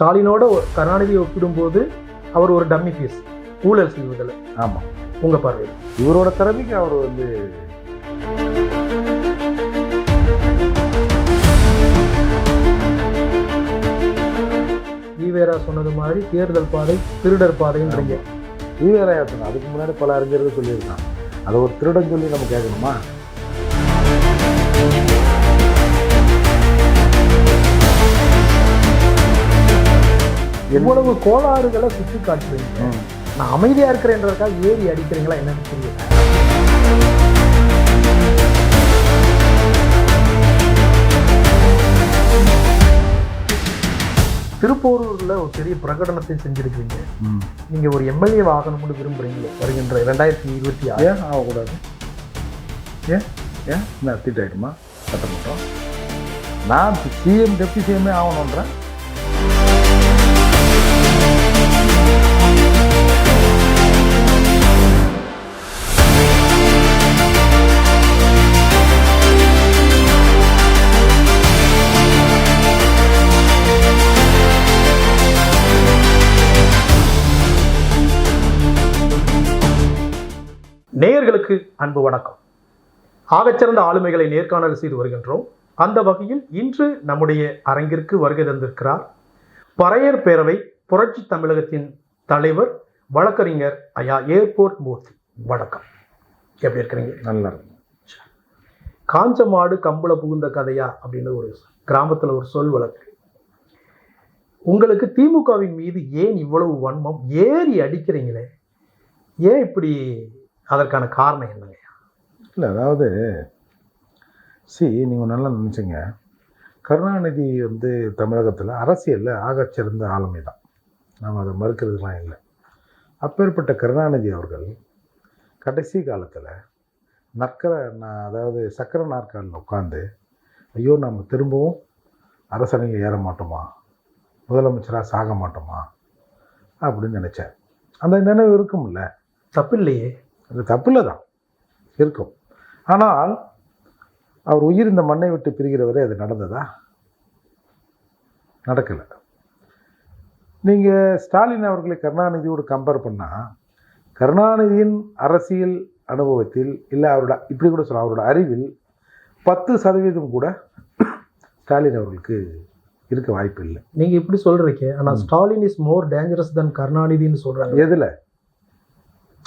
ஸ்டாலினோட கருணாநிதியை ஒப்பிடும்போது அவர் ஒரு டம்மி பீஸ் ஊழல் செய்வதில் ஆமாம் உங்க பார்வையில் இவரோட திறமைக்கு அவர் வந்து ஈவேரா சொன்னது மாதிரி தேர்தல் பாதை திருடர் பாதைன்றீங்க. ஈவேராயா சொன்ன அதுக்கு முன்னாடி பல அறிஞர்கள் சொல்லியிருக்கான் அதை ஒரு திருடன் சொல்லி நம்ம கேட்கணுமா? இவ்வளவு கோளாறுகளை சுட்டி காட்டுறீங்க. நான் அமைதியா இருக்கிறேன்றதுக்காக ஏறி அடிக்கிறீங்களா என்னன்னு புரியல திருப்போரூர்ல ஒரு பெரிய பிரகடனத்தை செஞ்சிருக்கீங்க. ம். நீங்க ஒரு எம்எல்ஏ ஆகணும்னு விரும்புறீங்களோ வருகின்ற இரண்டாயிரத்தி இருபத்தி ஆறு. ஏன் ஆகக்கூடாது? ஏன்? ஏன்? என்ன திட் ஆகிடுமா சட்டமன்றம். நான் சிஎம் டெப்டி சிஎம்ஏ ஆகணுன்றேன் அன்பு வணக்கம். ஆகச்சிறந்த ஆளுமைகளை நேர்காணல் செய்து வருகின்றோம். அந்த வகையில் இன்று நம்முடைய அரங்கிற்கு வருகை தந்திருக்கிறார் பறையர் பேரவை புரட்சி தமிழகத்தின் தலைவர் வழக்கறிஞர் ஐயா ஏர்போர்ட் மூர்த்தி. வணக்கம். எப்படி இருக்கிறீங்க? நல்லா காஞ்ச மாடு கம்பள புகுந்த கதையா அப்படின்னு ஒரு கிராமத்துல ஒரு சொல் வழக்கு உங்களுக்கு திமுகவின் மீது ஏன் இவ்வளவு வன்மம்? ஏறி அடிக்கிறீங்களே. ஏன் இப்படி அதற்கான காரணம் என்னங்க? இல்லை அதாவது சி நீங்கள் நல்லா நினச்சிங்க. கருணாநிதி வந்து தமிழகத்தில் அரசியலில் ஆகச்சிறந்த ஆளுமை தான். நாம் அதை மறுக்கிறதுலாம் இல்லை. அப்பேற்பட்ட கருணாநிதி அவர்கள் கடைசி காலத்தில் நற்கர நான் அதாவது சக்கர நாற்காலில் உட்காந்து ஐயோ நம்ம திரும்பவும் அரசனையில் ஏற மாட்டோமா? முதலமைச்சராக சாக மாட்டோமா? அப்படின்னு நினச்சேன் அந்த நினைவு இருக்கும்ல. தப்பில்லையே. அது தப்பில்லை தான். இருக்கும். ஆனால் அவர் உயிர் இந்த மண்ணை விட்டு பிரிகிற வரை அது நடந்ததா? நடக்கலை. நீங்கள் ஸ்டாலின் அவர்களை கருணாநிதியோடு கம்பேர் பண்ணால் கருணாநிதியின் அரசியல் அனுபவத்தில் இல்லை அவரோட இப்படி கூட சொல்லலாம் அவரோட அறிவில் பத்து சதவீதம் கூட ஸ்டாலின் அவர்களுக்கு இருக்க வாய்ப்பு இல்லை நீங்க இப்படி சொல்றீங்க ஆனா Stalin is more dangerous than கருணாநிதின்னு சொல்றாங்க. எதில்?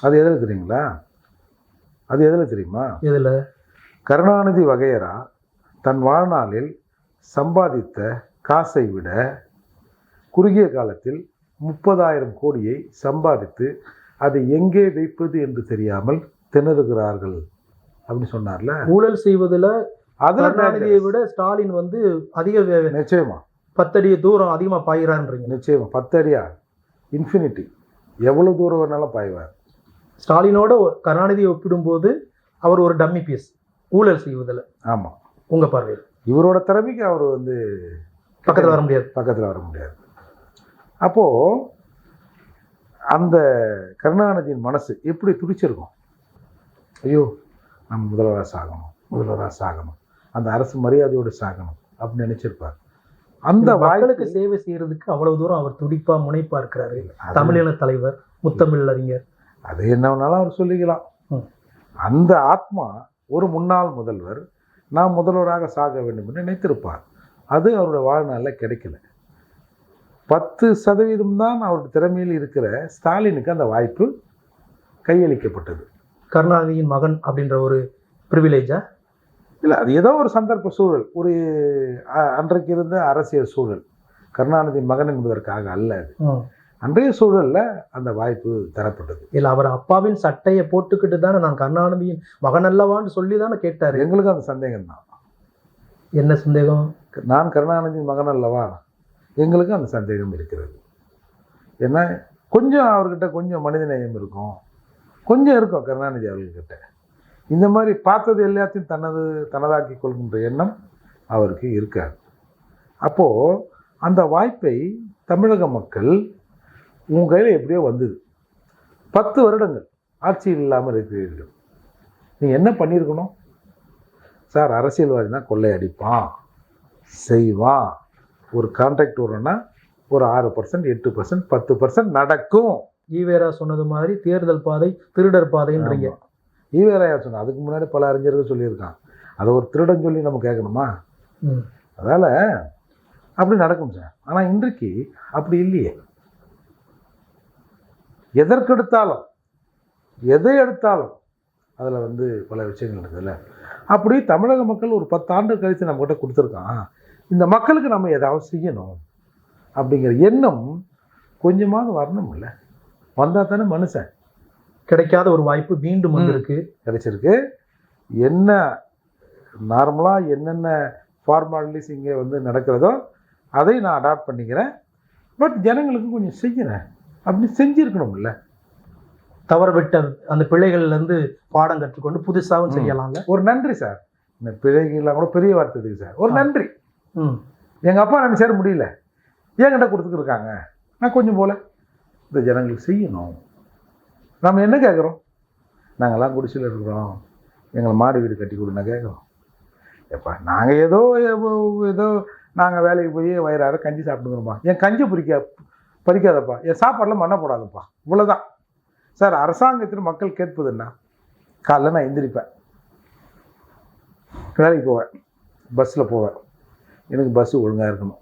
அது எதில் தெரியுங்களா? அது எதில் தெரியுமா? இதுல கருணாநிதி வகையரா தன் வாழ்நாளில் சம்பாதித்த காசை விட குறுகிய காலத்தில் முப்பதாயிரம் கோடியை சம்பாதித்து அதை எங்கே வைப்பது என்று தெரியாமல் திணறுகிறார்கள் அப்படின்னு சொன்னார்ல? ஊழல் செய்வதுல அதுல கருணாநிதியை விட ஸ்டாலின் வந்து அதிக நிச்சயமா. பத்தடி தூரம் அதிகமா பாயிறான்றீங்க. நிச்சயமா. பத்தடியா? இன்ஃபினிட்டி. எவ்வளவு தூரம் வேணாலும் பாய்வார். ஸ்டாலினோட கருணாநிதியை ஒப்பிடும்போது அவர் ஒரு டம்மி பீஸ் ஊழல் செய்வதில். ஆமாம் உங்க பார்வையில் இவரோட திறமைக்கு அவர் வந்து பக்கத்துல வர முடியாது. பக்கத்தில் வர முடியாது. அப்போது அந்த கருணாநிதியின் மனசு எப்படி துடிச்சிருக்கும்? ஐயோ நம்ம முதல்வராக சாகணும் முதல்வராக சாகணும் அந்த அரசு மரியாதையோடு சாகணும் அப்படின்னு நினைச்சிருப்பார். அந்த வாய்ப்புக்கு சேவை செய்யறதுக்கு அவ்வளவு தூரம் அவர் துடிப்பா முனைப்பா இருக்கிறாரு. தமிழின தலைவர் முத்தமிழ் அறிஞர் அது என்ன வேணாலும் அவர் சொல்லிக்கலாம். அந்த ஆத்மா ஒரு முன்னாள் முதல்வர் நான் முதல்வராக சாக வேண்டும் என்று நினைத்திருப்பார். அது அவருடைய வாழ்நாளில் கிடைக்கல. பத்து சதவீதம் தான் அவருடைய திறமையில் இருக்கிற ஸ்டாலினுக்கு அந்த வாய்ப்பு கையளிக்கப்பட்டது. கருணாநிதியின் மகன் அப்படின்ற ஒரு ப்ரிவிலேஜா இல்லை அது ஏதோ ஒரு சந்தர்ப்ப சூழல். ஒரு அன்றைக்கு இருந்த அரசியல் சூழல். கருணாநிதி மகன் என்பதற்காக அல்ல அது. அன்றைய சூழல்ல அந்த வாய்ப்பு தரப்பட்டது. இல்ல அவர் அப்பாவின் சட்டையை போட்டுக்கிட்டு தானே நான் கருணாநிதியின் மகன் அல்லவான்னு சொல்லி தானே கேட்டாரு. எங்களுக்கு அந்த சந்தேகம் தான். என்ன சந்தேகம்? நான் கருணாநிதி மகன் அல்லவா? எங்களுக்கு அந்த சந்தேகம் இருக்கிறது. ஏன்னா கொஞ்சம் அவர்கிட்ட கொஞ்சம் மனிதநேயம் இருக்கும். கொஞ்சம் இருக்கும் கருணாநிதி அவர்கள்கிட்ட இந்த மாதிரி பார்த்தது எல்லாத்தையும் தனது தனதாக்கி கொள்கின்ற எண்ணம் அவருக்கு இருக்காது. அப்போது அந்த வாய்ப்பை தமிழக மக்கள் உங்கள் கையில் எப்படியோ வந்தது. பத்து வருடங்கள் ஆட்சியில் இல்லாமல் இருக்கிறீர்கள். நீங்கள் என்ன பண்ணியிருக்கணும்? சார் அரசியல்வாதினா கொள்ளை அடிப்பான். செய்வான். ஒரு கான்ட்ராக்ட் வரும்னா ஒரு ஆறு பர்சன்ட் எட்டு பர்சன்ட் பத்து பர்சன்ட் நடக்கும். ஈவேரா சொன்னது மாதிரி தேர்தல் பாதை திருடர் பாதைன்றீங்க. ஆமா. ஈவேராயா சொன்ன? அதுக்கு முன்னாடி பல அறிஞர்கள் சொல்லியிருக்கான் அதை ஒரு திருடன் சொல்லி நம்ம கேட்கணுமா. அதால அப்படி நடக்கும் சார். ஆனால் இன்றைக்கு அப்படி இல்லையே. எதற்கெடுத்தாலும் எதை எடுத்தாலும் அதில் வந்து பல விஷயங்கள் இருக்குதுல்ல. அப்படி தமிழக மக்கள் ஒரு பத்தாண்டு கழித்து நம்மகிட்ட கொடுத்துருக்கான். இந்த மக்களுக்கு நம்ம ஏதாவது செய்யணும் அப்படிங்கிற எண்ணம் கொஞ்சமாவது வரணும் இல்லை? வந்தால் தானே மனுஷன். கிடைக்காத ஒரு வாய்ப்பு மீண்டும். வந்திருக்கு. கிடைச்சிருக்கு. என்ன நார்மலாக என்னென்ன ஃபார்மாலிட்டிஸ் இங்கே வந்து நடக்கிறதோ அதை நான் அடாப்ட் பண்ணிக்கிறேன். பட் ஜனங்களுக்கு கொஞ்சம் செய்கிறேன் அப்படி செஞ்சிருக்கணும்ல. தவற விட்ட அந்த பிள்ளைகள்ல இருந்து பாடம் கற்றுக்கொண்டு புதுசாவும் ம். செய்யலாம்ல. ஒரு நன்றி சார். இந்த பிழைகள்லாம் கூட பெரிய வார்த்தை இருக்கு சார். ஒரு. நன்றி. ம். எங்கள் அப்பா நான் சேர முடியல. என்கிட்ட கொடுத்துருக்காங்க நான் கொஞ்சம் போல. இந்த ஜனங்களுக்கு செய்யணும். நம்ம என்ன கேட்குறோம் நாங்கள்லாம் குடிசையில் இருக்கிறோம். எங்களை மாடு வீடு கட்டி கொடுன்னா கேட்குறோம் எப்பா நாங்கள் ஏதோ ஏதோ- நாங்கள் வேலைக்கு போய் வயிறார கஞ்சி சாப்பிட்டுக்கிறோம்ப்பா. என் கஞ்சி பிரிக்க பறிக்காதப்பா. என் சாப்பாடில் மண்ணை போடாதப்பா. இவ்வளோதான் சார் அரசாங்கத்தில் மக்கள் கேட்பதுன்னா காலைல நான் எந்திரிப்பேன். வேலைக்கு போவேன். பஸ்ஸில் போவேன். எனக்கு பஸ்ஸு ஒழுங்காக இருக்கணும்.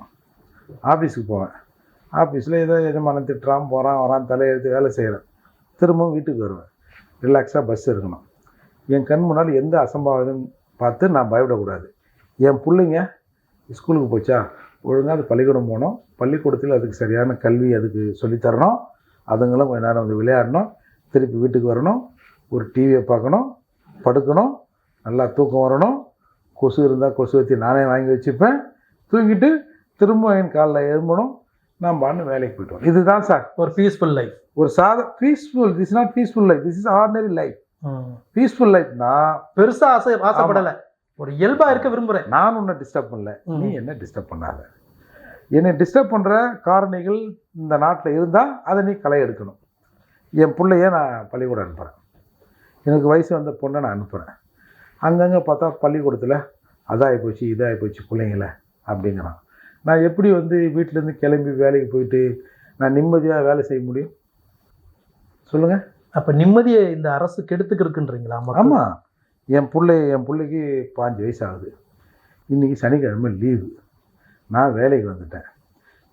ஆஃபீஸுக்கு போவேன். ஆஃபீஸில் ஏதோ எஜமானன் திட்டுறான் போகிறான் வரான் தலையெழுத்து வேலை செய்கிறேன் திரும்பவும் வீட்டுக்கு வருவேன். ரிலாக்ஸாக பஸ் இருக்கணும். என் கண் முன்னால் எந்த அசம்பாவிதம் பார்த்து நான் பயப்படக்கூடாது. என் பிள்ளைங்க ஸ்கூலுக்கு போச்சா? ஒழுங்காக அது பள்ளிக்கூடம் போகணும். பள்ளிக்கூடத்தில் அதுக்கு சரியான கல்வி அதுக்கு சொல்லித்தரணும். அதுங்களும் கொஞ்ச நேரம் வந்து விளையாடணும். திருப்பி வீட்டுக்கு வரணும். ஒரு டிவியை பார்க்கணும். படுக்கணும். நல்லா தூக்கம் வரணும். கொசு இருந்தால் கொசு வச்சு நானே வாங்கி வச்சுப்பேன். தூங்கிட்டு திரும்ப என் காலைல எழும்பணும். நான் பாட்டு வேலைக்கு போயிட்டு இதுதான் சார். ஒரு பீஸ்ஃபுல் லைஃப் ஒரு சாத peaceful this not peaceful life this is ordinary life peaceful லைஃப்னா பெருசா ஆசை ஆசைப்படல. ஒரு இயல்பா இருக்க விரும்புறேன். நான் உன்னை டிஸ்டர்ப் பண்ணல. நீ என்ன டிஸ்டர்ப் பண்ணாத. என்னை டிஸ்டர்ப் பண்ணுற காரணிகள் இந்த நாட்டில் இருந்தால் அதை நீ களை எடுக்கணும். என் பிள்ளைய நான் பள்ளிக்கூடம் அனுப்புகிறேன் எனக்கு வயசு வந்த பொண்ணை நான் அனுப்புகிறேன் அங்கங்கே பார்த்தா பள்ளிக்கூடத்தில் அதாகி போச்சு இதாகி போச்சு பிள்ளைங்கள அப்படிங்கிறான். நான் எப்படி வந்து வீட்டிலேருந்து கிளம்பி வேலைக்கு போயிட்டு நான் நிம்மதியாக வேலை செய்ய முடியும்? சொல்லுங்கள் அப்ப நிம்மதியை இந்த அரசு கெடுத்துக்கிருக்குன்றீங்களா? ஆமாம் என் பிள்ளை என் பிள்ளைக்கு பாஞ்சு வயசு ஆகுது இன்றைக்கி சனிக்கிழமை லீவு நான் வேலைக்கு வந்துட்டேன்.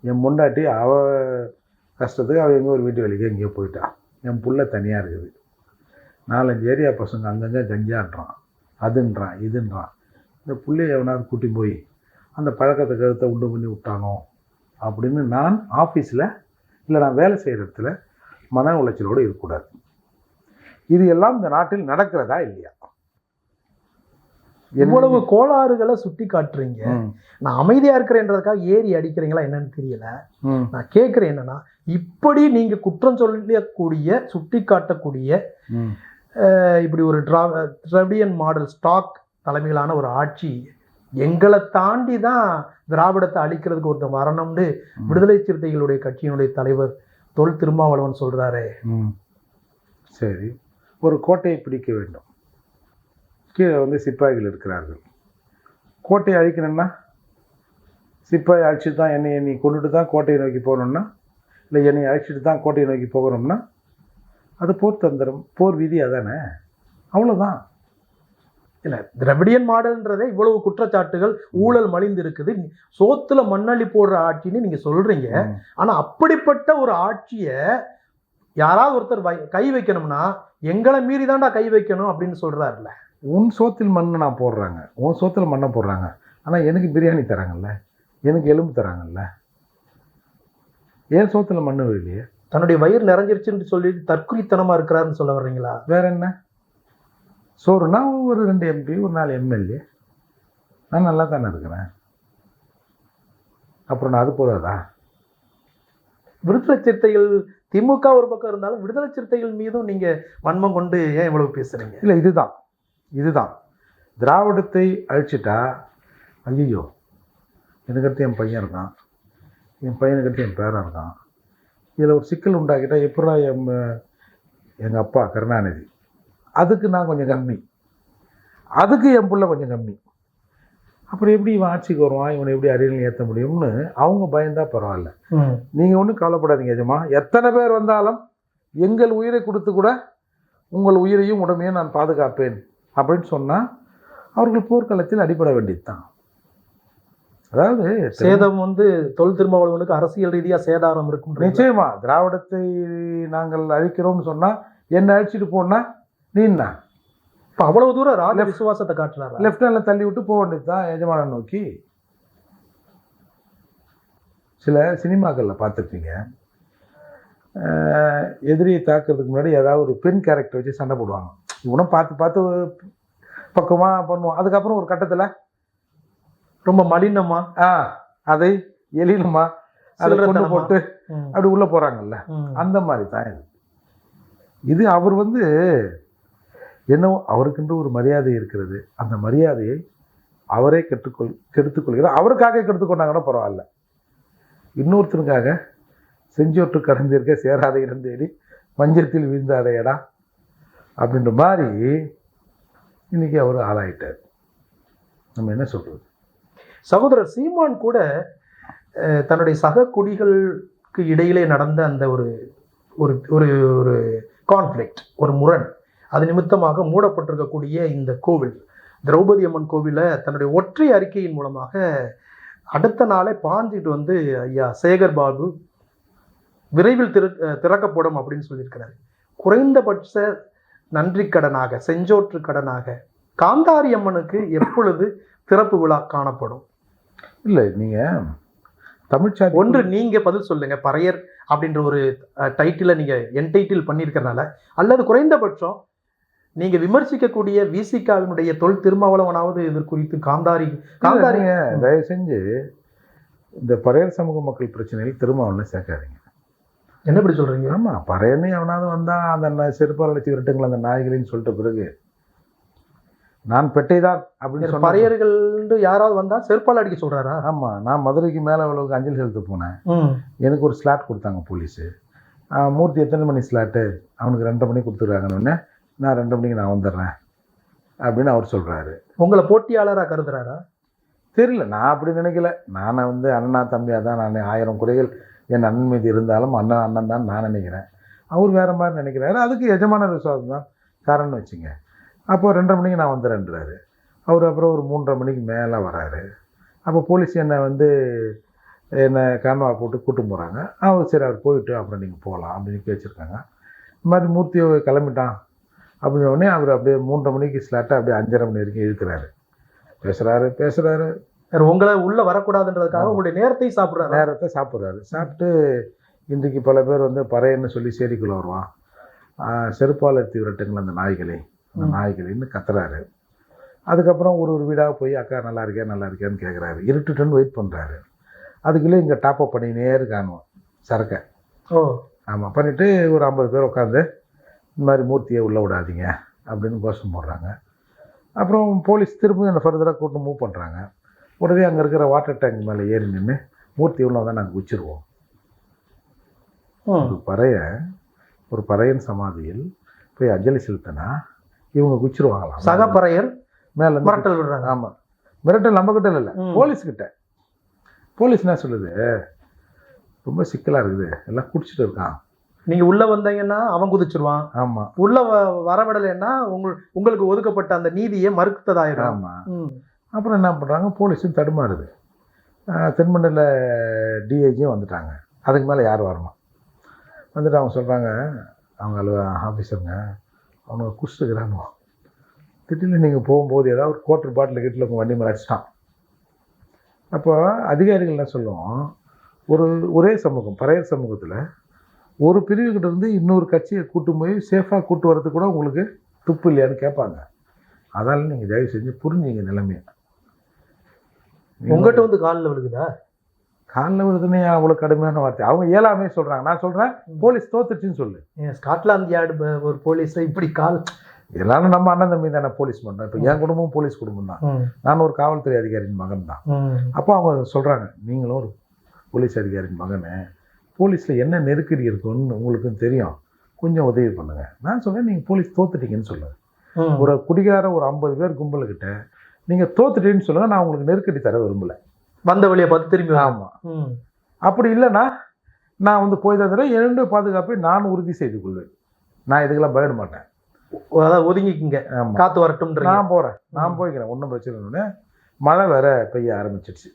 என் முண்டாட்டி அவள் கஷ்டத்துக்கு அவள் எங்கேயோ ஒரு வீட்டு வேலைக்கு எங்கேயோ போயிட்டா. என் பிள்ளை தனியாக இருக்குது. நாலஞ்சு ஏரியா பசங்க அங்கங்கே கஞ்சான்றான் அதுன்றான் இதுன்றான். இந்த பிள்ளைய எவனாவது கூட்டி போய் அந்த பழக்கத்தை கருத்தை உண்டு பண்ணி விட்டானோ அப்படின்னு நான் ஆஃபீஸில் இல்லை நான் வேலை செய்கிற இடத்துல மன உளைச்சலோடு இருக்கக்கூடாது. இது எல்லாம் இந்த நாட்டில் நடக்கிறதா இல்லையா? இவ்வளவு கோளாறுகளை சுட்டி காட்டுறீங்க. நான் அமைதியா இருக்கிறேன்றதுக்காக ஏறி அடிக்கிறீங்களா என்னன்னு தெரியல. நான் கேட்கிறேன் என்னன்னா இப்படி நீங்க குற்றம் சொல்லக்கூடிய சுட்டி காட்டக்கூடிய இப்படி ஒரு டிரா திராவிடியன் மாடல் ஸ்டாக் தலைமையிலான ஒரு ஆட்சி எங்களை தாண்டி தான் திராவிடத்தை அழிக்கிறதுக்கு ஒருத்தன் வரணும்னு விடுதலை சிறுத்தைகளுடைய கட்சியினுடைய தலைவர் தொல் திருமாவளவன் சொல்றாரு. சரி. ஒரு கோட்டையை பிடிக்க வேண்டும். கீழே வந்து சிப்பாய்கள் இருக்கிறார்கள். கோட்டையை அழிக்கணும்னா சிப்பாய் அழிச்சிட்டு தான் என்னை என்னை கொண்டுட்டு தான் கோட்டையை நோக்கி போகணும்னா இல்லை என்னை அழிச்சிட்டு தான் கோட்டையை நோக்கி போகணும்னா அது போர் தந்திரம் போர் விதி அதானே? அவ்வளோதான் இல்ல திராவிடியன் மாடல்ன்றதே இவ்வளவு குற்றச்சாட்டுகள் ஊழல் மலிந்து இருக்குது சோத்துல மண்ணள்ளி போடுற ஆட்சின்னு நீங்க சொல்றீங்க. ம். ஆனா அப்படிப்பட்ட ஒரு ஆட்சிய யாராவது ஒருத்தர் வை- கை வைக்கணும்னா எங்களை மீறி தான்டா கை வைக்கணும் அப்படின்னு சொல்றாருல்ல. உன் சோத்தில் மண்ணை நான் போடுறாங்க. உன் சோத்தில் மண்ணை போடுறாங்க. ஆனால் எனக்கு பிரியாணி தராங்கல்ல? எனக்கு எலும்பு தராங்கல்ல? ஏன் சோத்தில் மண்ணு இல்லையே தன்னுடைய வயிறு நிறைஞ்சிருச்சுன்னு சொல்லிட்டு தற்குறித்தனமா இருக்கிறாருன்னு சொல்ல வர்றீங்களா? வேற என்ன? சோறுனா ஒரு ரெண்டு எம்பி ஒரு நாலு எம்எல்ஏ நான் நல்லா தானே இருக்கிறேன். அப்புறம் நான் அது போதாதா? விடுதலை சிறுத்தைகள் திமுக ஒரு பக்கம் இருந்தாலும் விடுதலை சிறுத்தைகள் மீதும் நீங்க வன்மம் கொண்டு ஏன் இவ்வளவு பேசுறீங்க? இல்லை இதுதான். இதுதான். திராவிடத்தை அழிச்சிட்டா ஐயோ எனக்கு அடுத்து என் பையன் இருக்கான். என் பையனுக்கு அடுத்து என் பேரன் இருக்கான். இதில் ஒரு சிக்கல் உண்டாக்கிட்டா எப்படா என் எங்கள் அப்பா கருணாநிதி? அதுக்கு நான் கொஞ்சம் கம்மி. அதுக்கு என் புள்ள கொஞ்சம் கம்மி. அப்புறம் எப்படி இவன் ஆட்சிக்கு வருவான்? இவனை எப்படி அரியணை ஏற்ற முடியும்னு அவங்க பயந்தா பரவாயில்ல. நீங்கள் ஒன்றும் கவலைப்படாதீங்க எஜமா. எத்தனை பேர் வந்தாலும் எங்கள் உயிரை கொடுத்து கூட உங்கள் உயிரையும் உடமையும் நான் பாதுகாப்பேன். அப்படின்னு சொன்னால் அவர்கள் போர்க்களத்தில் அடிபட வேண்டியதுதான். அதாவது சேதம் வந்து தொல் திருமாவளவனுக்கு அரசியல் ரீதியா சேதாரம் இருக்கும் நிச்சயமா திராவிடத்தை நாங்கள் அழிக்கிறோம்னு சொன்னா என்ன அழிச்சிட்டு போனா நீ என்ன? இப்ப அவ்வளவு தூரம் ராஜ விசுவாசத்தை காட்டுறாரு? லெஃப்ட் ஹேண்ட்ல தள்ளி விட்டு போக வேண்டியதுதான் எஜமானன் நோக்கி. சில சினிமாக்கள்ல பார்த்துருப்பீங்க. எதிரியை தாக்குறதுக்கு முன்னாடி ஏதாவது ஒரு பெண் கேரக்டர் வச்சு சண்டை போடுவாங்க. இவனும் பார்த்து பார்த்து பக்குவமா பண்ணுவான். அதுக்கப்புறம் ஒரு கட்டத்துல ரொம்ப மலினமா ஆ அதை எழிலுமா அதை கொண்டு. போட்டு. அப்படி உள்ள போறாங்கல்ல. ம். அந்த மாதிரி தான் இது. இது அவர் வந்து என்னவோ அவருக்கென்று ஒரு மரியாதை இருக்கிறது. அந்த மரியாதையை அவரே கெட்டுக்கொள் கெடுத்துக்கொள்கிறார். அவருக்காக கெடுத்துக்கொண்டாங்கன்னா பரவாயில்ல. இன்னொருத்தருக்காக செஞ்சோற்று கடந்திருக்க சேராத இடம் தேடி மஞ்சத்தில் வீழ்ந்தாதையடா அப்படின்ற மாதிரி இன்றைக்கி அவர் ஆளாயிட்டார். நம்ம என்ன சொல்கிறது சகோதரர் சீமான் கூட தன்னுடைய சக குடிகளுக்கு இடையிலே நடந்த அந்த ஒரு ஒரு ஒரு ஒரு கான்ஃப்ளிக்ட் ஒரு முரண் அது நிமித்தமாக மூடப்பட்டிருக்கக்கூடிய இந்த கோவில் திரௌபதி அம்மன் கோவிலை தன்னுடைய ஒற்றை அறிக்கையின் மூலமாக அடுத்த நாளே பாஞ்சிட்டு வந்து ஐயா சேகர் பாபு விரைவில் திரு திறக்கப்படும் அப்படின்னு சொல்லியிருக்கிறார். குறைந்தபட்ச நன்றி கடனாக செஞ்சோற்று கடனாக காந்தாரி அம்மனுக்கு எப்பொழுது திறப்பு விழா காணப்படும்? இல்லை நீங்க தமிழ்ச்சாதி ஒன்று நீங்க பதில் சொல்லுங்க பறையர் அப்படின்ற ஒரு டைட்டில நீங்க என் டைட்டில் பண்ணியிருக்கறனால. அல்லது குறைந்தபட்சம் நீங்க விமர்சிக்கக்கூடிய விசிகாவினுடைய தொல் திருமாவளவனாவது இது குறித்து காந்தாரி காந்தாரி நீங்க தயவு செஞ்சு இந்த பறையர் சமூக மக்கள் பிரச்சனையில் திருமாவளவனை சேர்க்காதீங்க. என்ன இப்படி சொல்றீங்க? ஆமா பறையர்னு எவனாவது வந்தா அந்த செருப்பால் அடிச்சு விரட்டுங்கள் அந்த நாய்களின்னு சொல்லிட்ட பிறகு நான் பெட்டைதான் அப்படின்னு பறையர்கள் யாராவது வந்தா செருப்பால் அடிக்க சொல்றாரா? ஆமா நான் மதுரைக்கு மேலே அவ்வளவுக்கு அஞ்சலி செலுத்த போனேன். எனக்கு ஒரு ஸ்லாட் கொடுத்தாங்க போலீஸு. மூர்த்தி எத்தனை மணி ஸ்லாட்டு? அவனுக்கு ரெண்டரை மணி கொடுத்துருக்காங்கன்னு நான் ரெண்டு மணிக்கு நான் வந்துடுறேன் அப்படின்னு அவர் சொல்றாரு. உங்களை போட்டியாளரா கருதுறாரா? தெரியல நான் அப்படி நினைக்கல. நான் வந்து அண்ணா தம்பியாக தான் நான் ஆயிரம் குறைகள் என் அண்ணன் மீது இருந்தாலும் அண்ணன் அண்ணன் தான் நான் நினைக்கிறேன். அவர் வேறு மாதிரி நினைக்கிறாரு. அதுக்கு எஜமான விசுவாசம் தான் காரணம்னு வச்சுங்க. அப்போ ரெண்டரை மணிக்கு நான் வந்துடுறேன்றாரு. அவர் அப்புறம் ஒரு மூன்றரை மணிக்கு மேலே வராரு. அப்போ போலீஸ் என்னை வந்து என்னை கான்வா போட்டு கூட்டு போகிறாங்க அவர் சரி அவர் போயிட்டு அப்புறம் நீங்கள் போகலாம் அப்படின்னு வச்சுருக்காங்க. இந்த மாதிரி மூர்த்தி கிளம்பிட்டான் அப்படின்ன உடனே அவர் அப்படியே மூன்றரை மணிக்கு ஸ்லாட்டாக அப்படியே அஞ்சரை மணி வரைக்கும் இழுக்கிறாரு. பேசுகிறாரு பேசுகிறாரு உங்களை உள்ள வரக்கூடாதுன்றதுக்காக உங்களுடைய நேரத்தை சாப்பிடுறாரு. நேரத்தை சாப்பிட்றாரு. சாப்பிட்டு இன்றைக்கு பல பேர் வந்து பறையன்னு சொல்லி சேரிக்குள்ள வருவான். செருப்பால் எடுத்து விரட்டுங்கள் அந்த நாய்களை. அந்த. நாய்களைன்னு கத்துறாரு. அதுக்கப்புறம் ஒரு ஒரு வீடாக போய் அக்கா நல்லா இருக்கே நல்லா இருக்கேன்னு கேட்குறாரு இருட்டுட்டுன்னு வெயிட் பண்ணுறாரு அதுக்குள்ளே இங்கே டாப் அப் பண்ணினே இருக்கானுவோம் சரக்கை. ஓ. ஆமாம் பண்ணிவிட்டு ஒரு ஐம்பது பேர் உட்காந்து இந்த மாதிரி மூர்த்தியை உள்ளே விடாதீங்க. அப்படின்னு கோஷம் போடுறாங்க. அப்புறம் போலீஸ் திரும்ப என்னை ஃபர்தராக கூட்டு மூவ் பண்ணுறாங்க உடனே அங்கே இருக்கிற வாட்டர் டேங்க் மேலே ஏறி நின்று மூர்த்தி உள்ள தான் நாங்கள் குச்சிருவோம். ம். ஒரு பறைய ஒரு பறையன் சமாதியில் போய் அஞ்சலி செலுத்தினா இவங்க குச்சிருவாங்களாம். சக பறையர் மேல மிரட்டல் விடுறாங்க. ஆமாம் மிரட்டல் நம்ம கிட்ட இல்லை. ம். போலீஸ் கிட்ட போலீஸ் என்ன சொல்லுது? ரொம்ப சிக்கலாக இருக்குது. எல்லாம் குடிச்சிட்டு இருக்கான். நீங்க உள்ள வந்தீங்கன்னா அவன் குதிச்சிருவான். ஆமாம் உள்ள வரவிடலைன்னா உங்க உங்களுக்கு ஒதுக்கப்பட்ட அந்த நீதியை மறுத்ததாயிரும். ஆமாம். அப்புறம் என்ன பண்ணுறாங்க போலீஸும் தடுமாறுது. தென்மண்டல டிஐஜியும் வந்துட்டாங்க. அதுக்கு மேலே யார் வரணும்? வந்துட்டு அவங்க சொல்கிறாங்க அவங்க அலுவ ஆஃபீஸருங்க அவனுக்கு குடிச்சிருக்கிறாங்க திடீர்னு நீங்கள் போகும்போது ஏதாவது ஒரு கோட்டர் பாட்டில் கிட்டில் உங்கள் வண்டி மேலே அடிச்சிட்டான். அப்போ அதிகாரிகள் என்ன சொல்லுவோம்? ஒரு ஒரே சமூகம் பறையர் சமூகத்தில் ஒரு பிரிவுகிட்ட இருந்து இன்னொரு கட்சியை கூட்டு போய் சேஃபாக கூட்டு வரதுக்கு கூட உங்களுக்கு துப்பு இல்லையான்னு கேட்பாங்க. அதால நீங்கள் தயவு செஞ்சு புரிஞ்சுங்க நிலைமையை. உங்ககிட்ட வந்து காலில் விழுகுதா? காலில் விழுதுன்னு அவ்வளோ கடுமையான வார்த்தை? அவங்க இயலாமே சொல்கிறாங்க நான் சொல்கிறேன் போலீஸ் தோத்துச்சுன்னு சொல்லு. ஏன் ஸ்காட்லாந்து யார்டு ஒரு போலீஸ் இப்படி கால்? எல்லாரும் நம்ம அண்ணன் தம்பி தானே போலீஸ் பண்ணுறோம் இப்போ என் குடும்பம் போலீஸ் குடும்பம் தான். நான் ஒரு காவல்துறை அதிகாரியின் மகன் தான். அப்போ அவங்க சொல்கிறாங்க நீங்களும் ஒரு போலீஸ் அதிகாரியின் மகனே போலீஸில் என்ன நெருக்கடி இருக்குன்னு உங்களுக்கும் தெரியும். கொஞ்சம் உதவி பண்ணுங்க. நான் சொல்கிறேன் நீங்கள் போலீஸ் தோத்துட்டீங்கன்னு சொல்லுங்க ம். ஒரு குடிகார ஒரு ஐம்பது பேர் கும்பலுக்கிட்ட நீங்கள் தோத்துட்டேன்னு சொல்லுங்கள் நான் உங்களுக்கு நெருக்கடி தர விரும்பல. வந்த வழியை பார்த்து திரும்பி. ஆமாம். அப்படி இல்லைன்னா நான் வந்து போய் தர என்னுடைய பாதுகாப்பை நான் உறுதி செய்து கொள்வேன். நான் இதுக்கெல்லாம் பயப்பட மாட்டேன். அதாவது ஒதுங்கிக்குங்க. காத்து வரட்டும்ன்றீங்க நான் போகிறேன் நான். போய்க்கிறேன். ஒன்றும் பிரச்சனை இல்லைன்னு மழை வேற பெய்ய ஆரம்பிச்சிடுச்சு.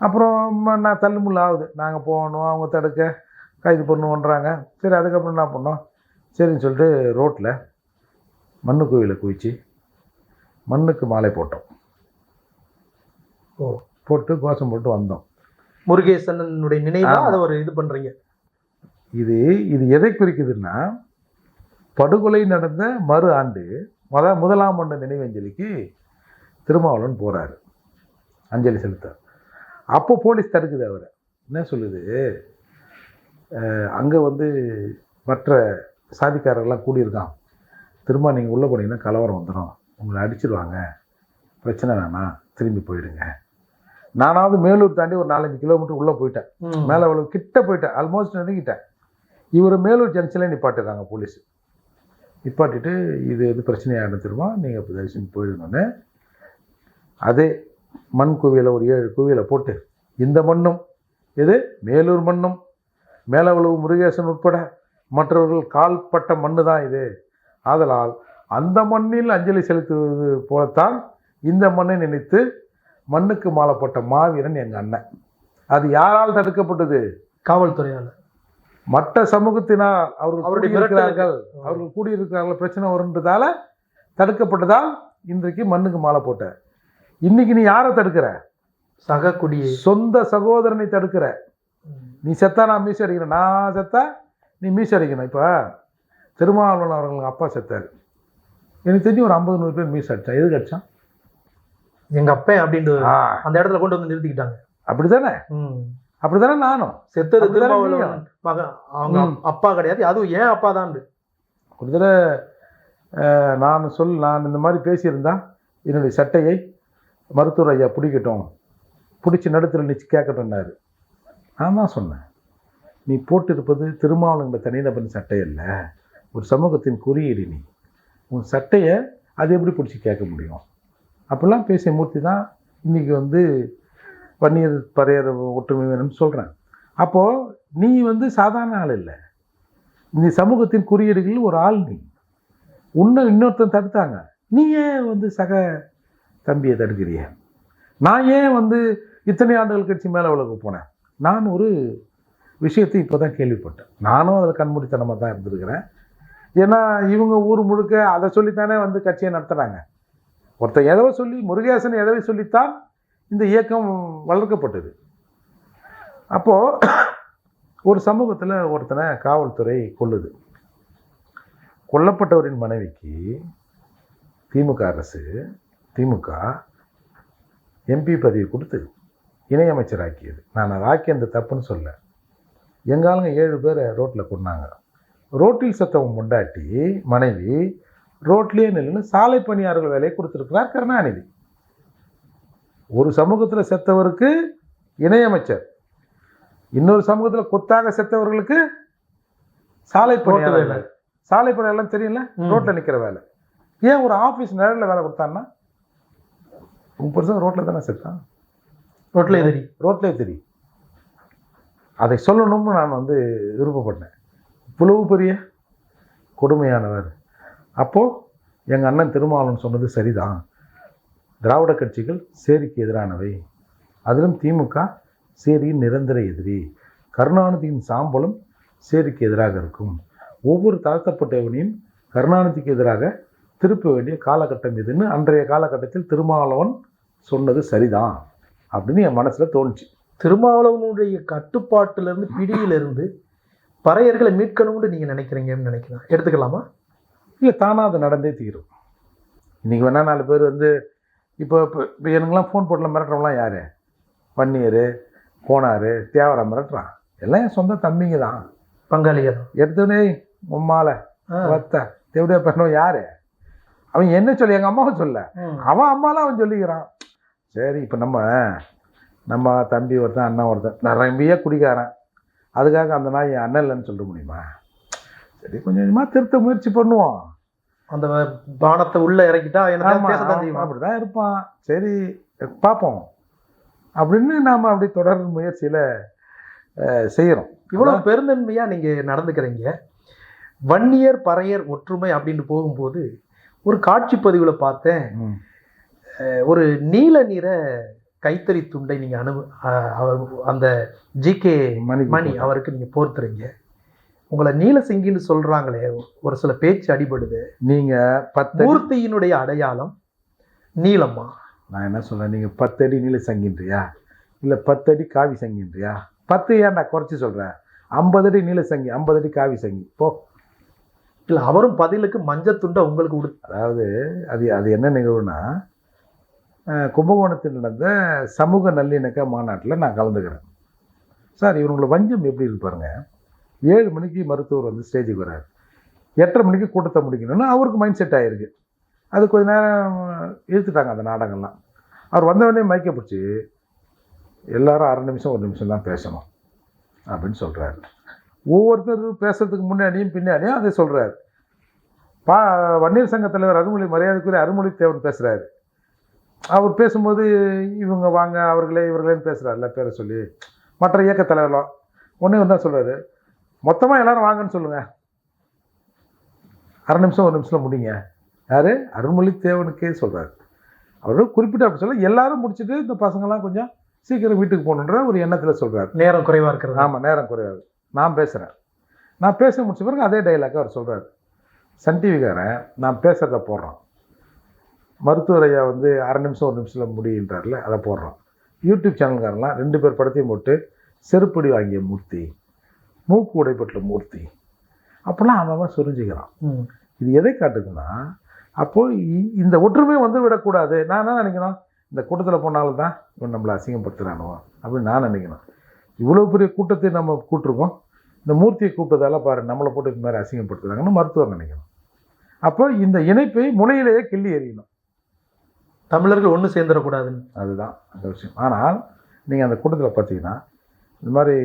அப்புறம் நான் தள்ளுமுள்ள ஆகுது. நாங்கள் போகணும் அவங்க தடுக்க கைது பண்ணுவோன்றாங்க சரி அதுக்கப்புறம் என்ன பண்ணோம்? சரின்னு சொல்லிட்டு ரோட்டில் மண்ணு கோவிலை குவிச்சு மண்ணுக்கு மாலை போட்டோம். ஓ. போட்டு கோஷம் போட்டு வந்தோம். முருகேசனுடைய நினைவா? ஆமா. அதை ஒரு இது பண்றீங்க. இது இது எதை குறிக்குதுன்னா படுகொலை நடந்த மறு ஆண்டு முத முதலாம் ஆண்டு நினைவஞ்சலிக்கு திருமாவளவன் போறாரு. அஞ்சலி செலுத்த அப்போ போலீஸ் தடுக்குது அவரை. என்ன சொல்லுது? அங்க வந்து மற்ற சாதிக்காரர்கள்லாம் கூடியிருக்கான். திரும்ப நீங்கள் உள்ளே போனீங்கன்னா கலவரம் வந்துடும் உங்களை அடிச்சிருவாங்க. பிரச்சனை வேணாம். திரும்பி போயிடுங்க. நானாவது மேலூர் தாண்டி ஒரு நாலஞ்சு கிலோமீட்டர் உள்ளே போயிட்டேன். மேலே அவ்வளோ கிட்ட போயிட்டேன். ஆல்மோஸ்ட் நெருங்கிட்டேன். இவர் மேலூர் ஜங்ஷன்ல நிப்பாட்டுறாங்க போலீஸ் நிப்பாட்டிட்டு இது எது பிரச்சனையாக திரும்ப நீங்கள் இப்போ தரிசனம் போயிடுங்கன்னு. அதே மண் குவியலை ஒரு ஏழு குவியலை போட்டு இந்த மண்ணும் எது? மேலூர் மண்ணும். மேலவளவு முருகேசன் உட்பட மற்றவர்கள் கால்பட்ட மண்ணு தான் இது. ஆதலால் அந்த மண்ணில் அஞ்சலி செலுத்துவது போலத்தான் இந்த மண்ணை நினைத்து மண்ணுக்கு மாலப்பட்ட மாவீரன் எங்கள் அண்ணன். அது யாரால் தடுக்கப்பட்டது? காவல்துறையால. மற்ற சமூகத்தினால் அவர்கள் கூடியிருக்கிறார்கள். அவர்கள் கூடியிருக்கிறார்கள் பிரச்சனை வருன்றதால தடுக்கப்பட்டதால் இன்றைக்கு மண்ணுக்கு மாலை போட்ட இன்னைக்கு நீ யாரை தடுக்கிற? சக குடியை. சொந்த சகோதரனை தடுக்கிற. நீ செத்தா நான் மீசை அடிக்கிறேன். நான் செத்தா நீ மீசை அடிக்கணும். இப்போ திருமாவளவன் அவர்கள் அப்பா செத்தார். எனக்கு தெரிஞ்சு ஒரு ஐம்பது நூறு பேர் மீசை அடிச்சான் எதுக்கு அடிச்சான்? எங்க அப்பன் அப்படின்னு ஆ, அந்த இடத்துல கொண்டு வந்து நிறுத்திக்கிட்டாங்க. அப்படிதானே ம். அப்படிதானே நானும். செத்தது அப்படிதானே திருமாவளவன் மகன் அவங்க. அப்பா கிடையாது. அதுவும் ஏன் அப்பா தான் ஒரு தடவை நான் சொல் நான் இந்த மாதிரி பேசியிருந்தா என்னுடைய சட்டையை மருத்துவர் ஐயா பிடிக்கட்டும். பிடிச்சி நடுத்துல நிச்சு கேட்கட்டும்னாரு. நான் தான் சொன்னேன். நீ போட்டிருப்பது திருமாவளவன் தனிநபரின் சட்டை அல்ல ஒரு சமூகத்தின் குறியீடு நீ. உன் சட்டையை அது எப்படி பிடிச்சி கேட்க முடியும்? அப்படிலாம் பேசிய மூர்த்தி தான் இன்றைக்கி வந்து பன்னீர் பறையர் ஒற்றுமை வேணும்னு சொல்கிறேன் அப்போது நீ வந்து சாதாரண ஆள் இல்லை. நீ சமூகத்தின் குறியீடுகளில் ஒரு ஆள் நீ. உன்னை இன்னொருத்தன் தடுத்தாங்க. நீ ஏன் வந்து சக தம்பியை தடுக்கிறிய? நான் ஏன் வந்து இத்தனை ஆண்டுகள் கட்சி மேலே உலக போனேன்? நான் ஒரு விஷயத்தை இப்போ தான் கேள்விப்பட்டேன். நானும் அதில் கண்மூடித்தனமாக தான் இருந்திருக்கிறேன். ஏன்னா இவங்க ஊர் முழுக்க அதை சொல்லித்தானே வந்து கட்சியை நடத்துகிறாங்க ஒருத்தன் எதவை சொல்லி முருகேசன் எதவை சொல்லித்தான் இந்த இயக்கம் வளர்க்கப்பட்டது. அப்போது ஒரு சமூகத்தில் ஒருத்தனை காவல்துறை கொல்லுது. கொல்லப்பட்டவரின் மனைவிக்கு திமுக அரசு திமுக எம்பி பதவி கொடுத்து இணையமைச்சராக்கியது. நான் அதை ஆக்கி அந்த தப்புன்னு சொல்ல. எங்காலுங்க ஏழு பேரை ரோட்டில் கொண்டாங்க ரோட்டில் செத்தவன் முண்டாட்டி மனைவி ரோட்லேயே நின்று சாலை பணியாளர்கள் வேலையை கொடுத்துருக்கிறார் கருணாநிதி. ஒரு சமூகத்தில் செத்தவருக்கு இணையமைச்சர் இன்னொரு சமூகத்தில் கொத்தாக செத்தவர்களுக்கு சாலை பணியாளர். சாலை பணியாளர் தெரியல ம். ரோட்ல நிக்கிற வேலை. ஏன் ஒரு ஆபீஸ் நிழல்ல வேலை கொடுத்தான்னா? முப்பது வருஷம் ரோட்ல தானே செத்தான். ரோட்ல எதிரி. ரோட்லேயே தெரியும் அதை சொல்லணும்னு நான் வந்து விருப்பப்பட்டேன். இவ்வளவு பெரிய கொடுமையானவர். அப்போது எங்கள் அண்ணன் திருமாவளவன் சொன்னது சரிதான். திராவிட கட்சிகள் சேரிக்கு எதிரானவை. அதிலும் திமுக சேரியின் நிரந்தர எதிரி. கருணாநிதியின் சாம்பலும் சேரிக்கு எதிராக இருக்கும். ஒவ்வொரு தாழ்த்தப்பட்டவனையும் கருணாநிதிக்கு எதிராக திருப்ப வேண்டிய காலகட்டம் இதுன்னு அன்றைய காலகட்டத்தில் திருமாவளவன் சொன்னது சரிதான் அப்படின்னு என் மனசில் தோணுச்சு. திருமாவளவனுடைய கட்டுப்பாட்டிலேருந்து பிடியிலிருந்து பறையர்களை மீட்கணும்னு நீங்க நினைக்கிறீங்கன்னு நினைக்கிறேன். எடுத்துக்கலாமா? இல்லை தானாக அது நடந்தே தீரும். இன்றைக்கி வேணா நாலு பேர் வந்து இப்போ இப்போ இப்போ எனக்குலாம் ஃபோன் போட்டில் மிரட்டுறவங்களாம் யார்? பன்னீர் கோனார் தேவரம் மிரட்டுறான். எல்லாம் என் சொந்த தம்பிங்க தான். பங்காளிகள். எடுத்தோடனே உம்மால. வத்த தேவடியா பண்ணோம் யார்? அவன் என்ன சொல்லி எங்கள் அம்மாவை சொல்ல. அவன் அம்மாலாம் அவன் சொல்லிக்கிறான். சரி இப்போ நம்ம நம்ம தம்பி ஒருத்தன் அண்ணன் ஒருத்தன் நிறைய குடிக்காரன். அதுக்காக அந்த நாய் என் அண்ணன் இல்லைன்னு சொல்ல முடியுமா? சரி கொஞ்சம் கொஞ்சமாக திருத்த முயற்சி பண்ணுவோம். அந்த பானத்தை உள்ள இறக்கிட்டா அவன் செய்வான்? அப்படிதான் இருப்பான். சரி பார்ப்போம். அப்படின்னு நாம அப்படி தொடர் முயற்சியில அஹ், செய்யறோம். இவ்வளவு பெருந்தன்மையா நீங்க நடந்துக்கிறீங்க. வன்னியர் பறையர் ஒற்றுமை அப்படின்னு போகும்போது ஒரு காட்சி பதிவுல பார்த்தேன். ஒரு நீல நிற கைத்தறி துண்டை நீங்க அனு அவர் அந்த ஜி கே மணிக்கு மணி போட்டேன். அவருக்கு நீங்க போர்த்துறீங்க. உங்களை நீலசிங்கின்னு சொல்றாங்களே ஒரு சில பேச்சு அடிபடுது. நீங்க பத்து மூர்த்தியினுடைய அடையாளம் நீலம்மா. நான் என்ன சொல்றேன்? நீங்க பத்து அடி நீல சங்கின்றியா இல்ல பத்து அடி காவி சங்கின்றியா பத்து ஏன் நான் குறைச்சி சொல்றேன்? ஐம்பது அடி நீல சங்கி ஐம்பது அடி காவி சங்கி போ. இல்ல அவரும் பதிலுக்கு மஞ்சள் துண்டை உங்களுக்கு கொடுத்து அதாவது அது அது என்ன நிகழ்வுனா கும்பகோணத்தில் நடந்த சமூக நல்லிணக்க மாநாட்டில் நான் கலந்துக்கிறேன். சார் இவங்களோட வஞ்சம் எப்படி இருப்பாருங்க ஏழு மணிக்கு மருத்துவர் வந்து ஸ்டேஜுக்கு வர்றார். எட்டரை மணிக்கு கூட்டத்தை முடிக்கணும்னு அவருக்கு மைண்ட் செட் ஆகிருக்கு அது கொஞ்ச நேரம் இழுத்துட்டாங்க அந்த நாடகம்லாம். அவர் வந்தவொடனே மயக்க பிடிச்சி எல்லாரும் அரை நிமிஷம் ஒரு நிமிஷம் தான் பேசணும் அப்படின்னு சொல்கிறாரு ஒவ்வொருத்தரும் பேசுறதுக்கு முன்னாடியும் பின்னாடியும் அதை சொல்கிறாரு பா வன்னியர் சங்க தலைவர் அருள்மொழி மரியாதைக்குரிய அருள்மொழி தேவன் பேசுகிறாரு அவர் பேசும்போது இவங்க வாங்க அவர்களே இவர்களேன்னு பேசுகிறாருல பேரை சொல்லி. மற்ற இயக்க தலைவர்களும் ஒன்றே ஒன்று தான் சொல்கிறாரு மொத்தமாக எல்லாரும் வாங்கன்னு சொல்லுங்கள் அரை நிமிஷம் ஒரு நிமிஷத்தில் முடிங்க. யார்? அருள்மொழி தேவனுக்கே சொல்கிறாரு அவர் குறிப்பிட்டு அப்படி சொல்ல எல்லாரும் முடிச்சுட்டு இந்த பசங்களாம் கொஞ்சம் சீக்கிரம் வீட்டுக்கு போகணுன்ற ஒரு எண்ணத்தில் சொல்கிறாரு நேரம் குறைவா இருக்கிறது. ஆமாம் நேரம் குறையாது. நான் பேசுகிறேன் நான் பேச முடிச்ச பிறகு அதே டைலாக் அவர் சொல்கிறார் சன் டிவிக்காரன் நான் பேசுகிறத போடுறான். மருத்துவர் ஐயா வந்து அரை நிமிஷம் ஒரு நிமிஷத்தில் முடியுன்றார்ல அதை போடுறான் யூடியூப் சேனல்காரெல்லாம் ரெண்டு பேர் படத்தையும் போட்டு செருப்படி வாங்கிய மூர்த்தி மூக்கு உடைப்பட்ட மூர்த்தி. அப்போல்லாம் அவன் சொரிஞ்சுக்கிறான். இது எதை காட்டுதுன்னா அப்போ இ- இந்த ஒற்றுமை வந்து விடக்கூடாது. நான் என்ன நினைக்கணும்? இந்த கூட்டத்தில் போனாலும் தான் இவன் நம்மளை அசிங்கப்படுத்துறானோ அப்படின்னு நான் நினைக்கணும். இவ்வளோ பெரிய கூட்டத்தை நம்ம கூட்டிருக்கோம். இந்த மூர்த்தியை கூப்பிட்டதால பாரு நம்மளை போட்டு இது மாதிரி அசிங்கப்படுத்துறாங்கன்னு மருத்துவர் நினைக்கணும். அப்போ இந்த இணைப்பை முனையிலேயே கிள்ளி எறியணும். தமிழர்கள் ஒண்ணு சேர்ந்துடக்கூடாதுன்னு. அதுதான் அந்த விஷயம். ஆனால் நீங்கள் அந்த கூட்டத்தில் பார்த்தீங்கன்னா இந்த மாதிரி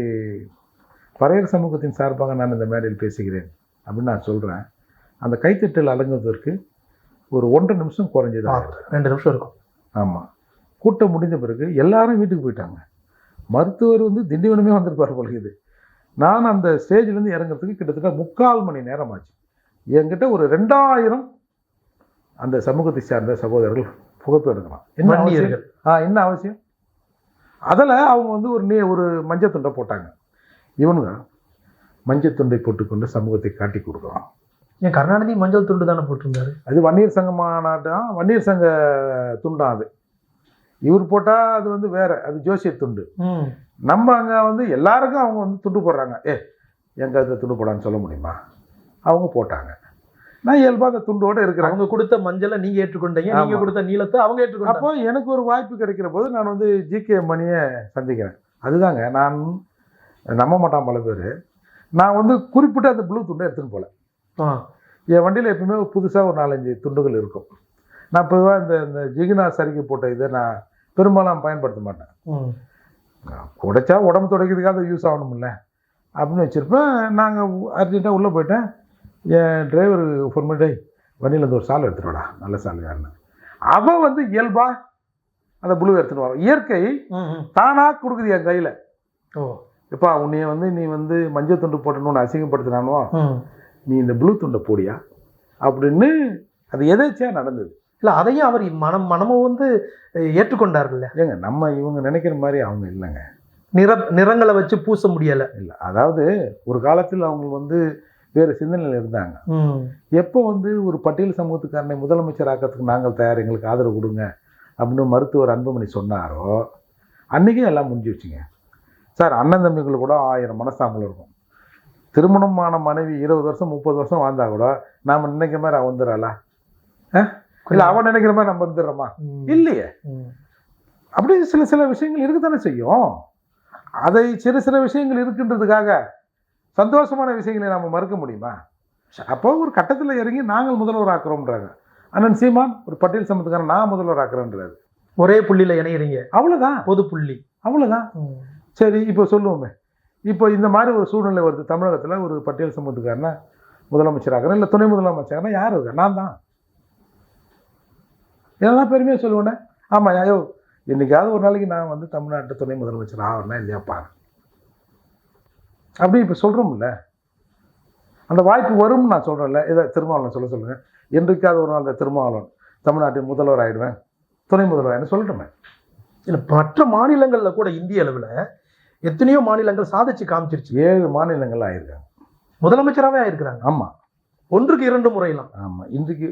பறையர் சமூகத்தின் சார்பாக நான் இந்த மேடையில் பேசுகிறேன் அப்படின்னு நான் சொல்கிறேன் அந்த கைத்தட்டல் அடங்குவதற்கு ஒரு ஒன்றரை நிமிஷம் குறைஞ்சது. ரெண்டு நிமிஷம் இருக்கும். ஆமாம் கூட்டம் முடிஞ்ச பிறகு எல்லாரும் வீட்டுக்கு போயிட்டாங்க. மருத்துவர் வந்து திண்டிவனமே வந்திருப்பார் போல இது நான் அந்த ஸ்டேஜ்லேருந்து இறங்குறதுக்கு கிட்டத்தட்ட முக்கால் மணி நேரம் ஆச்சு. என்கிட்ட ஒரு ரெண்டாயிரம் அந்த சமூகத்தை சார்ந்த சகோதரர்கள் புகைப்பு எடுக்கலாம். என்ன அவசியம்? ஆ என்ன அவசியம்? அதில் அவங்க வந்து ஒரு நீ ஒரு மஞ்சள் துண்டை போட்டாங்க. இவனுங்க மஞ்சள் துண்டை போட்டுக்கொண்டு சமூகத்தை காட்டி கொடுக்குறான் ஏன் கருணாநிதி மஞ்சள் துண்டு தானே போட்டிருந்தாரு? அது வன்னியர் சங்க மாநாட்டம் வன்னியர் சங்க துண்டாம் அது. இவர் போட்டால் அது வந்து வேற அது ஜோசியர் துண்டு. நம்ம அங்கே வந்து எல்லாருக்கும் அவங்க வந்து துண்டு போடுறாங்க. ஏ எங்க இதில் துண்டு போடான்னு சொல்ல முடியுமா? அவங்க போட்டாங்க. நான் இயல்பாக அந்த துண்டோடு இருக்கிறேன். அவங்க கொடுத்த மஞ்சளை நீங்க ஏற்றுக்கொண்டீங்க நீங்க ஆமா. கொடுத்த நீளத்தை அவங்க ஏற்றுக்கொண்டாங்க. அப்போ எனக்கு ஒரு வாய்ப்பு கிடைக்கிற போது நான் வந்து ஜிகே மணியை சந்திக்கிறேன். அதுதாங்க நான் நம்ப மாட்டான் பல பேர். நான் வந்து குறிப்பிட்ட அந்த ப்ளூ துண்டை எடுத்துன்னு போகல. என் வண்டியில் எப்பவுமே புதுசாக ஒரு நாலஞ்சு துண்டுகள் இருக்கும். நான் பொதுவாக இந்த இந்த ஜிகினா சரிக்கை போட்ட இதை நான் பெரும்பாலும் பயன்படுத்த மாட்டேன். உடைச்சா உடம்பு துடைக்கிறதுக்காக யூஸ் ஆகணும்ல. அப்படின்னு வச்சுருப்பேன். நாங்கள் அர்ஜென்ட்டாக உள்ளே போயிட்டேன். என் டிரைவர் ஃபோன் பண்ணி "டேய், வண்டியில் இருந்து ஒரு சாலை எடுத்துட்டு வாடா. நல்ல சாலையான்னு அவன் வந்து இயல்பா அந்த புழு எடுத்துன்னு வரான். இயற்கை. தானாக கொடுக்குது என் கையில். ஓ. எப்பா உன்னைய வந்து நீ வந்து மஞ்சள் துண்டு போட்டணும்னு அசிங்கப்படுத்தினானோ. நீ இந்த ப்ளூ துண்டை போடியா? அப்படின்னு அது எதேச்சியாக நடந்தது. இல்ல அதையும் அவர் மனம் மனமும் வந்து ஏற்றுக்கொண்டார்ல ஏங்க நம்ம இவங்க நினைக்கிற மாதிரி அவங்க இல்லைங்க. நிற நிறங்களை வச்சு பூச முடியல. இல்லை அதாவது ஒரு காலத்தில் அவங்க வந்து வேறு சிந்தனையில் இருந்தாங்க. எப்போ வந்து ஒரு பட்டியல் சமூகத்துக்காரனை முதலமைச்சர் ஆக்கிறதுக்கு நாங்கள் தயார் எங்களுக்கு ஆதரவு கொடுங்க அப்படின்னு மருத்துவர் அன்புமணி சொன்னாரோ அன்றைக்கே எல்லாம் முடிஞ்சிடுச்சுங்க சார் அண்ணன் தம்பிகள் கூட ஆயிரம் மனஸ்தாபங்கள் இருக்கும். திருமணமான மனைவி இருபது வருஷம் முப்பது வருஷம் வாழ்ந்தா கூட நாம் நினைக்கிற மாதிரி அவன் வந்துடுறாளா? இல்லை அவன் நினைக்கிற மாதிரி நம்ம வந்துடுறோமா. இல்லையே. அப்படி சில சில விஷயங்கள் இருக்கத்தானே செய்யும். அதை சிறு சில விஷயங்கள் இருக்குன்றதுக்காக சந்தோஷமான விஷயங்களை நம்ம மறுக்க முடியுமா? அப்போ ஒரு கட்டத்தில் இறங்கி நாங்கள் முதல்வர் ஆக்குறோம்ன்றாங்க. அண்ணன் சீமான் ஒரு பட்டியல் சமத்துக்காரன் நான் முதல்வர் ஆக்குறேன்றாரு. ஒரே புள்ளியில இணையறீங்க. அவ்வளோதான் பொது புள்ளி. அவ்வளோதான். சரி இப்போ சொல்லுவோமே. இப்போ இந்த மாதிரி ஒரு சூழ்நிலை வருது. தமிழகத்தில் ஒரு பட்டியல் சமூகத்துக்காரனா முதலமைச்சராகிறேன் இல்லை துணை முதலமைச்சராகிறேன் யார் இருக்கா நான் தான். இதெல்லாம் பெருமையாக சொல்லுவேனே. ஆமாம் ஐயோ என்னைக்காவது ஒரு நாளைக்கு நான் வந்து தமிழ்நாட்டு துணை முதலமைச்சர் ஆகிறேன்னா இல்லையா பாரு அப்படி இப்போ சொல்கிறோம்ல அந்த வாய்ப்பு வரும்னு நான் சொல்கிறேன்ல இதை திருமாவளவன் சொல்ல சொல்லுங்கள் என்றைக்காவது ஒரு நாள் அந்த திருமாவளவன் தமிழ்நாட்டின் முதல்வர் ஆயிடுவேன் துணை முதல்வர் சொல்லட்டுமே. இல்ல மற்ற மாநிலங்கள்ல கூட இந்திய அளவுல எத்தனையோ மாநிலங்கள் சாதிச்சு காமிச்சிருச்சு. ஏழு மாநிலங்கள் ஆயிருக்காங்க. முதலமைச்சராகவே ஆயிருக்கிறாங்க. ஆமாம் ஒன்றுக்கு இரண்டு முறையெல்லாம். ஆமாம் இன்றைக்கு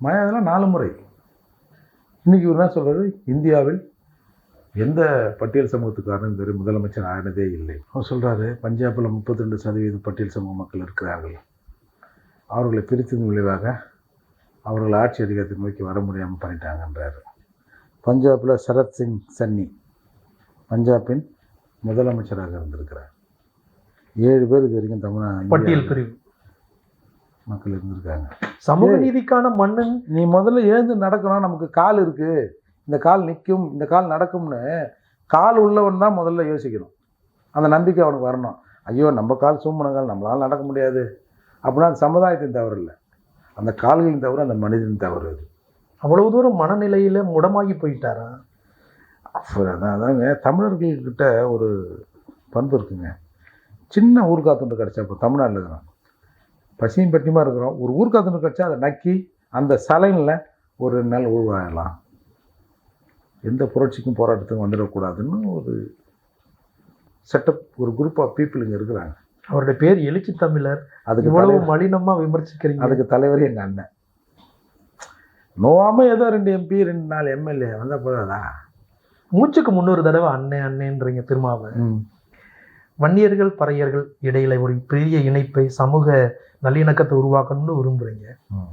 மாயாவதில் நாலு முறை. இன்னைக்கு இவர் என்ன சொல்றாரு இந்தியாவில் எந்த பட்டியல் சமூகத்துக்காரனும் இதுவரை முதலமைச்சர் ஆனதே இல்லை. அவர் சொல்றாரு பஞ்சாபில் முப்பத்தி ரெண்டு சதவீத பட்டியல் சமூக மக்கள் இருக்கிறார்கள். அவர்களை பிரித்ததன் விளைவாக அவர்கள் ஆட்சி அதிகாரத்தை நோக்கி வர முடியாமல் பண்ணிட்டாங்கன்றாரு. பஞ்சாபில் சரத் சிங் சன்னி பஞ்சாபின் முதலமைச்சராக இருந்திருக்கிறார். ஏழு பேர் இது வரைக்கும் தமிழ் பட்டியல் பிரிவு. மக்கள் இருந்திருக்காங்க. சமூக. நீதிக்கான மன்னன் நீ முதல்ல எழுந்து நடக்கணும் நமக்கு கால் இருக்கு. இந்த கால் நிற்கும் இந்த கால் நடக்கும்னு கால் உள்ளவன் தான் முதல்ல யோசிக்கணும். அந்த நம்பிக்கை அவனுக்கு வரணும். ஐயோ நம்ம கால் சூம்பனங்கள் நம்மளால் நடக்க முடியாது. அப்படின்னா அது சமுதாயத்தின் தவறு இல்லை. அந்த கால்களின் தவறு அந்த மனிதனின் தவறு அது. அவ்வளவு தூரம் மனநிலையில முடமாகி போயிட்டாரா? அப்புறம் அதான் அதாங்க. தமிழர்கள்கிட்ட ஒரு பண்பு இருக்குங்க. சின்ன ஊர்கா துண்டு கிடச்சா இப்போ தமிழ்நாட்டில் இருக்கிறோம் பசியும் பட்டியமாக இருக்கிறோம். ஒரு ஊர்கா துண்டு கிடச்சா அதை நக்கி அந்த சலைனில் ஒரு நாள் உருவாகலாம் எந்த புரட்சிக்கும் போராட்டத்துக்கும் வந்துடக்கூடாதுன்னு ஒரு செட்டப் ஒரு குரூப் ஆஃப் பீப்புள் இங்கே இருக்கிறாங்க. அவருடைய பேர் எழுச்சி தமிழர். அதுக்கு இவ்வளவு தலைவர் மலினமா விமர்சிக்கிறீங்க. அதுக்கு தலைவர் எங்கள் அண்ணன். நோவாமல் ஏதோ ரெண்டு எம்பி ரெண்டு நாலு எம்எல்ஏ வந்தால் போதாதா? மூச்சுக்கு முன்னொரு தடவை அண்ணே அண்ணேன்றீங்க திருமாவை. வன்னியர்கள் பறையர்கள் இடையில ஒரு பெரிய இணைப்பை சமூக நல்லிணக்கத்தை உருவாக்கணும்னு விரும்புறீங்க. ம்.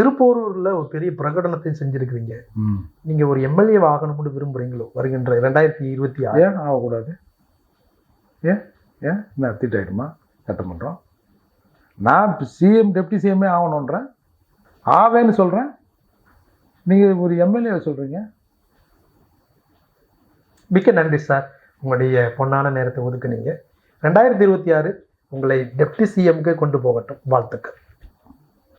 திருப்போரூர்ல ஒரு பெரிய பிரகடனத்தை செஞ்சிருக்கிறீங்க. ம். நீங்க ஒரு எம்எல்ஏ ஆகணும்னு விரும்புறீங்களோ? வருகின்ற இரண்டாயிரத்தி இருபத்தி ஆறு. ஏன் ஆகக்கூடாது? ஏன்? ஏன்? என்ன திட்டாயிடுமா சட்டமன்றம் நான் சிஎம் டெப்டி சிஎம்ஏ ஆகணுன்றேன் ஆவேன்னு சொல்கிறேன் நீங்கள் ஒரு எம்எல்ஏ சொல்கிறீங்க மிக்க நன்றி சார். உங்களுடைய பொன்னான நேரத்தை ஒதுக்குனீங்க. ரெண்டாயிரத்தி இருபத்தி ஆறு உங்களை டெப்டி சிஎம்க்கு கொண்டு போகட்டும். வாழ்த்துக்கள்.